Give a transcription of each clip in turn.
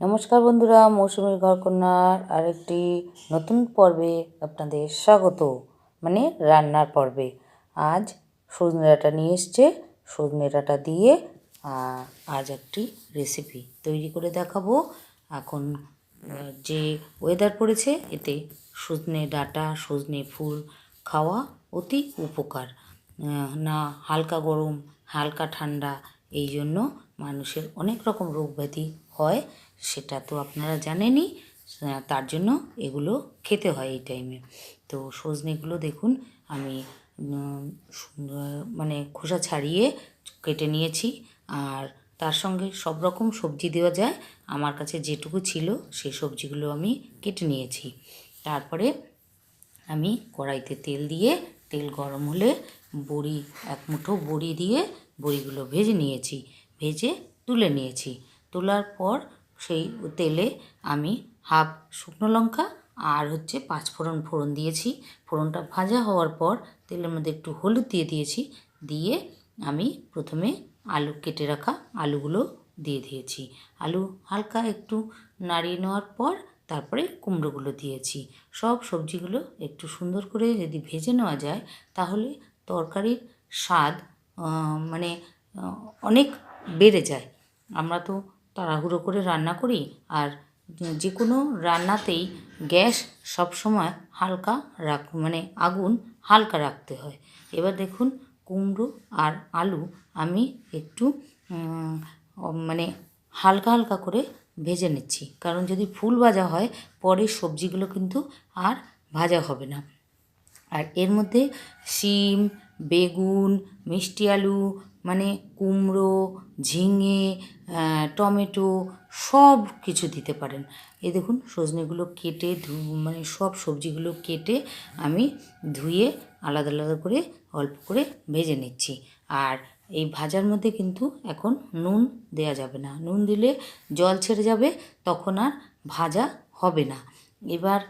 নমস্কার বন্ধুরা, মৌসুমীর ঘরকন্যার আরেকটি নতুন পর্বে আপনাদের স্বাগত মানে রান্নার পর্বে। আজ সজনে ডাঁটা নিয়ে এসছে, সজনে ডাঁটা দিয়ে আজ একটি রেসিপি তৈরি করে দেখাবো। এখন যে ওয়েদার পড়েছে, এতে সজনে ডাঁটা, সজনে ফুল খাওয়া অতি উপকার। না হালকা গরম, হালকা ঠান্ডা, এই জন্য মানুষের অনেক রকম রোগ ব্যাধি হয়, সেটা তো আপনারা জানেনই তার জন্য এগুলো খেতে হয় এই টাইমে তো সজনেগুলো দেখুন, আমি মানে খোসা ছাড়িয়ে কেটে নিয়েছি, আর তার সঙ্গে সব রকম সবজি দেওয়া যায়। আমার কাছে যেটুকু ছিল, সেই সবজিগুলো আমি কেটে নিয়েছি। তারপরে আমি কড়াইতে তেল দিয়ে, তেল গরম হলে বড়ি, এক মুঠো বড়ি দিয়ে বড়িগুলো ভেজে নিয়েছি, ভেজে তুলে নিয়েছি। তোলার পর সেই তেলে আমি হাফ শুকনো লঙ্কা আর হচ্ছে পাঁচ ফোড়ন ফোড়ন দিয়েছি। ফোড়নটা ভাজা হওয়ার পর তেলের মধ্যে একটু হলুদ দিয়ে দিয়েছি। দিয়ে আমি প্রথমে আলু কেটে রাখা আলুগুলো দিয়ে দিয়েছি। আলু হালকা একটু নাড়িয়ে নেওয়ার পর তারপরে কুমড়োগুলো দিয়েছি। সব সবজিগুলো একটু সুন্দর করে যদি ভেজে নেওয়া যায় তাহলে তরকারির স্বাদ মানে অনেক বেড়ে যায়। আমরা তো তাড়াহুড়ো করে রান্না করি আর যে কোনো রান্নাতেই গ্যাস সবসময় হালকা রাখ মানে আগুন হালকা রাখতে হয়। এবার দেখুন কুমড়ো আর আলু আমি একটু মানে হালকা হালকা করে ভেজে নিচ্ছি। কারণ যদি ফুল ভাজা হয়, পরে সবজিগুলো কিন্তু আর ভাজা হবে না। আর এর মধ্যে শিম বেগুন, মিষ্টি আলু মানে কুমড়ো, ঝিঙে টমেটো সব কিছু দিতে পারেন। এই দেখুন, সজনেগুলো কেটে ধু মানে সব সবজিগুলো কেটে আমি ধুয়ে আলাদা আলাদা করে অল্প করে ভেজে নিচ্ছি। আর এই ভাজার মধ্যে কিন্তু এখন নুন দেয়া যাবে না। নুন দিলে জল ছেড়ে যাবে, তখন আর ভাজা হবে না। এবার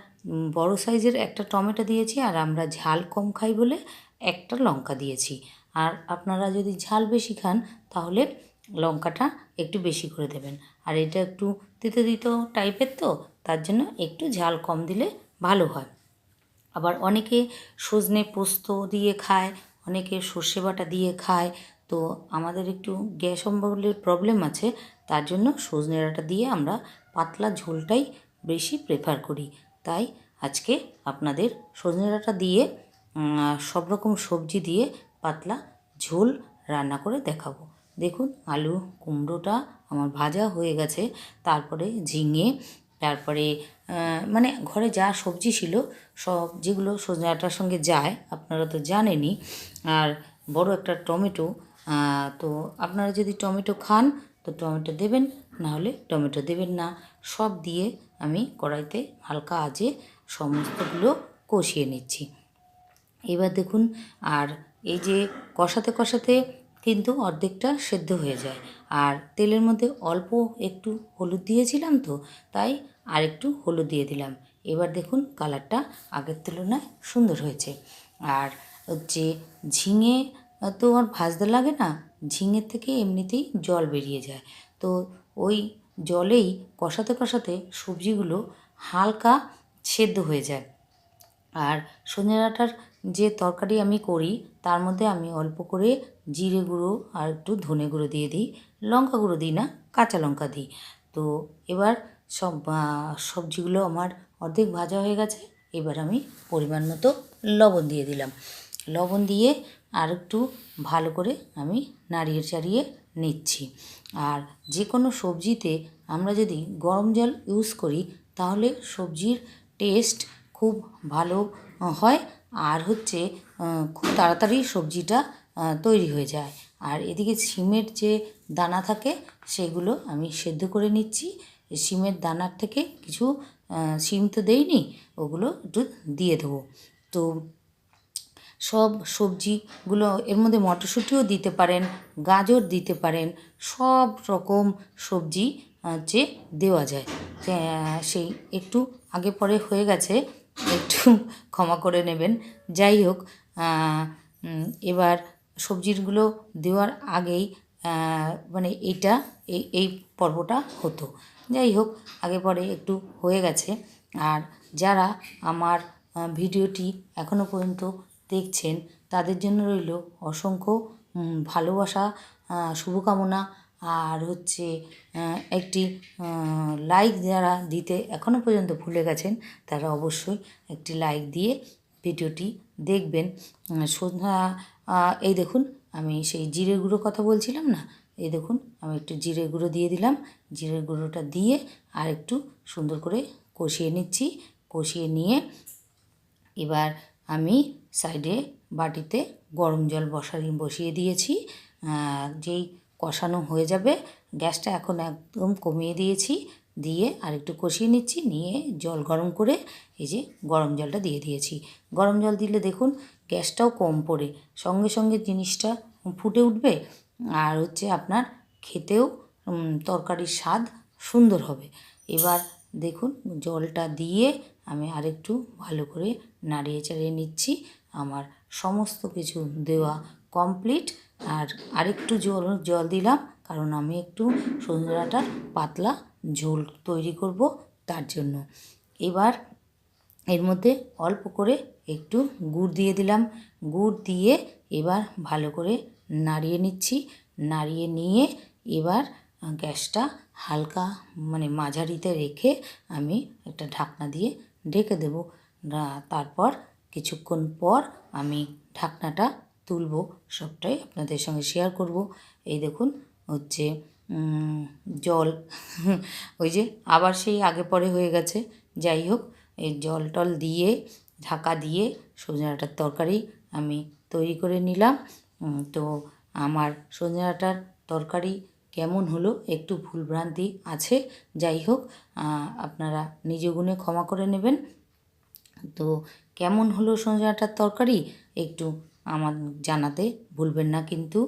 বড় সাইজের একটা টমেটো দিয়েছি, আর আমরা ঝাল কম খাই বলে একটা লঙ্কা দিয়েছি। আর আপনারা যদি ঝাল বেশি খান, তাহলে লঙ্কাটা একটু বেশি করে দেবেন। আর এটা একটু তিতো তিতো টাইপের তো, তার জন্য একটু ঝাল কম দিলে ভালো হয়। আবার অনেকে সজনে পোস্ত দিয়ে খায়, অনেকে সর্ষে বাটা দিয়ে খায়। তো আমাদের একটু গ্যাস অম্বলের প্রবলেম আছে, তার জন্য সজনে ডাঁটা দিয়ে আমরা পাতলা ঝোলটাই বেশি প্রেফার করি। তাই আজকে আপনাদের সজনে ডাঁটা দিয়ে সব রকম সবজি দিয়ে পাতলা ঝোল রান্না করে দেখাবো। দেখুন, আলু কুমড়োটা আমার ভাজা হয়ে গেছে, তারপরে ঝিঙে, তারপরে মানে ঘরে যা সবজি ছিল, সব যেগুলো সজনে ডাঁটার সঙ্গে যায়, আপনারা তো জানেনই। আর বড় একটা টমেটো তো আপনারা যদি টমেটো খান, তো টমেটো দেবেন না হলে টমেটো দেবেন না। সব দিয়ে আমি কড়াইতে হালকা আজে সমস্তগুলো কষিয়ে নিচ্ছি। এবার দেখুন, আর এই যে কষাতে কষাতে কিন্তু অর্ধেকটা সেদ্ধ হয়ে যায়। আর তেলের মধ্যে অল্প একটু হলুদ দিয়েছিলাম তো, তাই আর একটু হলুদ দিয়ে দিলাম। এবার দেখুন, কালারটা আগের তুলনায় সুন্দর হয়েছে। আর হচ্ছে ঝিঙে তো আর ভাজতে লাগে না, ঝিঙের থেকে এমনিতেই জল বেরিয়ে যায়। তো ওই জলেই কষাতে কষাতে সবজিগুলো হালকা সেদ্ধ হয়ে যায়। আর সজনে ডাঁটার যে তরকারি আমি করি, তার মধ্যে আমি অল্প করে জিরে গুঁড়ো আর একটু ধনে গুঁড়ো দিয়ে দিই। লঙ্কা গুঁড়ো দিই না, কাঁচা লঙ্কা দিই। তো এবার সব সবজিগুলো আমার অর্ধেক ভাজা হয়ে গেছে, এবার আমি পরিমাণ মতো লবণ দিয়ে দিলাম। লবণ দিয়ে আর একটু ভালো করে আমি নাড়িয়ে চাড়িয়ে নিচ্ছি। আর যে কোনো সবজিতে আমরা যদি গরম জল ইউজ করি, তাহলে সবজির টেস্ট খুব ভালো হয়। আর হচ্ছে খুব তাড়াতাড়ি সবজিটা তৈরি হয়ে যায়। আর এদিকে সিমের যে দানা থাকে, সেগুলো আমি সেদ্ধ করে নিচ্ছি। সিমের দানার থেকে কিছু সিম তো দেইনি, ওগুলো একটু দিয়ে দেবো। তো সব সবজিগুলো, এর মধ্যে মটরশুঁটিও দিতে পারেন, গাজর দিতে পারেন, সব রকম সবজি হচ্ছে দেওয়া যায়। সেই একটু আগে পরে হয়ে গেছে একটু ক্ষমা করে নেবেন। যাই হোক এবার সবজিগুলো দেওয়ার আগেই মানে এইটা, এই এই পর্বটা হতো। যাই হোক, আগে পরে একটু হয়ে গেছে। আর যারা আমার ভিডিওটি এখনও পর্যন্ত দেখছেন, তাদের জন্য রইল অসংখ্য ভালোবাসা শুভকামনা। আর হচ্ছে একটি লাইক যারা দিতে এখনও পর্যন্ত ভুলে গেছেন, তারা অবশ্যই একটি লাইক দিয়ে ভিডিওটি দেখবেন। সন্ধ্যা এই দেখুন, আমি সেই জিরে গুঁড়ো কথা বলছিলাম না? এই দেখুন, আমি একটু জিরে গুঁড়ো দিয়ে দিলাম। জিরে গুঁড়োটা দিয়ে আর একটু সুন্দর করে কষিয়ে নিচ্ছি। কষিয়ে নিয়ে এবার আমি সাইডে বাটিতে গরম জল বসাই বসিয়ে দিয়েছি। যেই কষানো হয়ে যাবে। গ্যাসটা এখন একদম কমিয়ে দিয়েছি। দিয়ে আর একটু কষিয়ে নিচ্ছি। নিয়ে জল গরম করে এই যে গরম জলটা দিয়ে দিয়েছি। গরম জল দিলে দেখুন গ্যাসটাও কম পড়ে। সঙ্গে সঙ্গে জিনিসটা ফুটে উঠবে আর হচ্ছে আপনার খেতেও তরকারির স্বাদ সুন্দর হবে। এবার দেখুন জলটা দিয়ে আমি আরেকটু ভালো করে নাড়িয়ে চাড়িয়ে নিচ্ছি। আমার সমস্ত কিছু দেওয়া কমপ্লিট। আর আরেকটু জল জল দিলাম, কারণ আমি একটু সন্ধ্যাটা পাতলা ঝোল তৈরি করব তার জন্য। এবার এর মধ্যে অল্প করে একটু গুড় দিয়ে দিলাম। গুড় দিয়ে এবার ভালো করে নাড়িয়ে নিচ্ছি। নাড়িয়ে নিয়ে এবার গ্যাসটা হালকা মানে মাঝারিতে রেখে আমি একটা ঢাকনা দিয়ে ঢেকে দেব। তারপর কিছুক্ষণ পর আমি ঢাকনাটা তুলব, সবটাই আপনাদের সঙ্গে শেয়ার করব। এই দেখুন, হচ্ছে জল। ওই যে, আবার সেই আগে পরে হয়ে গেছে। যাই হোক, এই জল টল দিয়ে, ঢাকা দিয়ে সজনে তরকারি আমি তৈরি করে নিলাম। তো আমার সজনে তরকারি কেমন হলো একটু ভুলভ্রান্তি আছে। যাই হোক আপনারা নিজ গুণে ক্ষমা করে নেবেন। তো কেমন হলো সজনে তরকারি? একটু আমার জানাতে ভুলবেন না কিন্তু।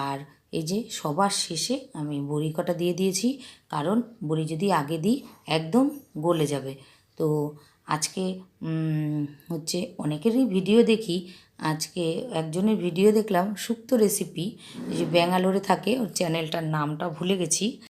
আর এই যে সবার শেষে আমি বড়ি কটা দিয়ে দিয়েছি, কারণ বড়ি যদি আগে দিই একদম গলে যাবে। তো আজকে হচ্ছে অনেকেরই ভিডিও দেখি, আজকে একজনের ভিডিও দেখলাম শুক্তো রেসিপি যে ব্যাঙ্গালোরে থাকে, ওর চ্যানেলটার নামটা ভুলে গেছি।